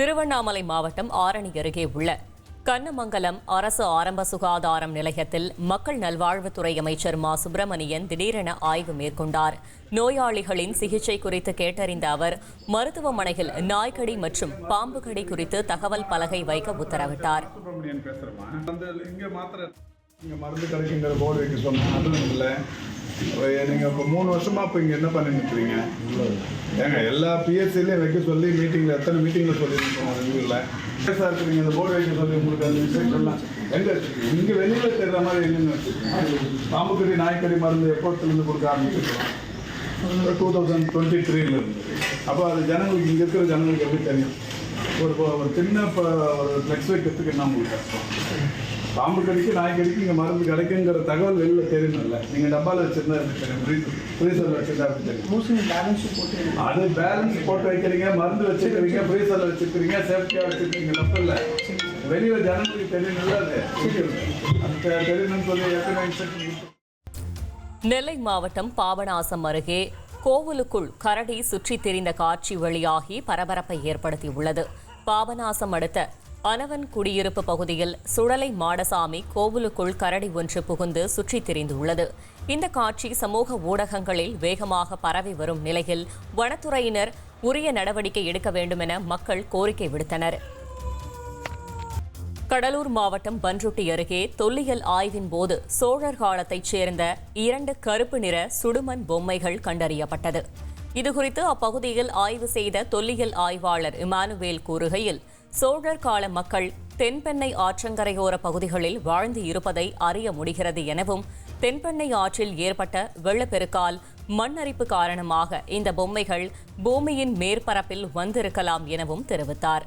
திருவண்ணாமலை மாவட்டம் ஆரணி அருகே உள்ள கண்ணமங்கலம் அரசு ஆரம்ப சுகாதாரம் நிலையத்தில் மக்கள் நல்வாழ்வுத்துறை அமைச்சர் மா. சுப்பிரமணியன் திடீரென ஆய்வு மேற்கொண்டார். நோயாளிகளின் சிகிச்சை குறித்து கேட்டறிந்த அவர் மருத்துவமனையில் நாய்க்கடி மற்றும் பாம்பு கடி குறித்து தகவல் பலகை வைக்க உத்தரவிட்டார். மருந்து கிடைக்குங்கிற போர்டு வைக்க சொன்னேன் அதுவும் இல்லை. நீங்கள் இப்போ மூணு வருஷமாக இப்போ இங்கே என்ன பண்ணிட்டு இருக்கிறீங்க ஏங்க எல்லா பிஎஸ்சிலையும் வைக்க சொல்லி மீட்டிங்கில் எத்தனை மீட்டிங்கில் சொல்லியிருக்கோம் ரிவ்யூவில் சார் இருக்கிறீங்க இந்த போர்டு வைக்க சொல்லி உங்களுக்கு அந்த விஷயங்கள்லாம் எங்கே இருக்குது இங்கே வெளியில் தெரிகிற மாதிரி எங்கெங்க வச்சுருக்கீங்க பாம்புக்கடி நாய்க்கடி மருந்து எப்போத்துலேருந்து கொடுக்க ஆரம்பிச்சிருக்கோம்? டூ தௌசண்ட் டுவெண்ட்டி த்ரீலேருந்து அப்போ அது ஜனங்களுக்கு இங்கே இருக்கிற ஜனங்களுக்கு எப்படி தெரியும்? ஒரு ஒரு சின்ன இப்போ ஒரு ஃப்ளெக்ஸ் வைக்கிறதுக்கு என்ன உங்களுக்கு கஷ்டம். பாம்பு கடிக்கு நாய் கடிக்கு இங்கே மருந்து கிடைக்குங்கிற தகவல் வெளியில் தெரியணும்ல நீங்கள் டப்பாவில் வச்சிருந்தா தெரியும். ஃப்ரீசரில் வச்சிருந்தா தெரியும். பேலன்ஸ் போட்டு அது பேலன்ஸ் போட்டு வைக்கிறீங்க மருந்து வச்சுக்கிறீங்க ஃப்ரீசரில் வச்சுக்கிறீங்க சேஃப்டியாக வச்சுக்கிறீங்க தப்பு இல்லை. வெளியில் ஜனங்களுக்கு தெரியணும்ல அது. அது தெ- தெரியணும்னு சொல்லி எத்தனை நெல்லை மாவட்டம் பாபநாசம் அருகே கோவிலுக்குள் கரடி சுற்றித் திரிந்த காட்சி வெளியாகி பரபரப்பை ஏற்படுத்தியுள்ளது. பாபநாசம் அடுத்த அனவன் குடியிருப்பு பகுதியில் சுடலை மாடசாமி கோவிலுக்குள் கரடி ஒன்று புகுந்து சுற்றித் திரிந்துள்ளது. இந்த காட்சி சமூக ஊடகங்களில் வேகமாக பரவி வரும் நிலையில் வனத்துறையினர் உரிய நடவடிக்கை எடுக்க வேண்டுமென மக்கள் கோரிக்கை விடுத்தனர். கடலூர் மாவட்டம் பன்ருட்டி அருகே தொல்லியல் ஆய்வின் போது சோழர் காலத்தைச் சேர்ந்த இரண்டு கருப்பு நிற சுடுமண் பொம்மைகள் கண்டறியப்பட்டது. இதுகுறித்து அப்பகுதியில் ஆய்வு செய்த தொல்லியல் ஆய்வாளர் இமானுவேல் கூறுகையில் சோழர் கால மக்கள் தென்பெண்ணை ஆற்றங்கரையோர பகுதிகளில் வாழ்ந்து இருப்பதை அறிய முடிகிறது எனவும் தென்பெண்ணை ஆற்றில் ஏற்பட்ட வெள்ளப்பெருக்கால் மண்ணரிப்பு காரணமாக இந்த பொம்மைகள் பூமியின் மேற்பரப்பில் வந்திருக்கலாம் எனவும் தெரிவித்தார்.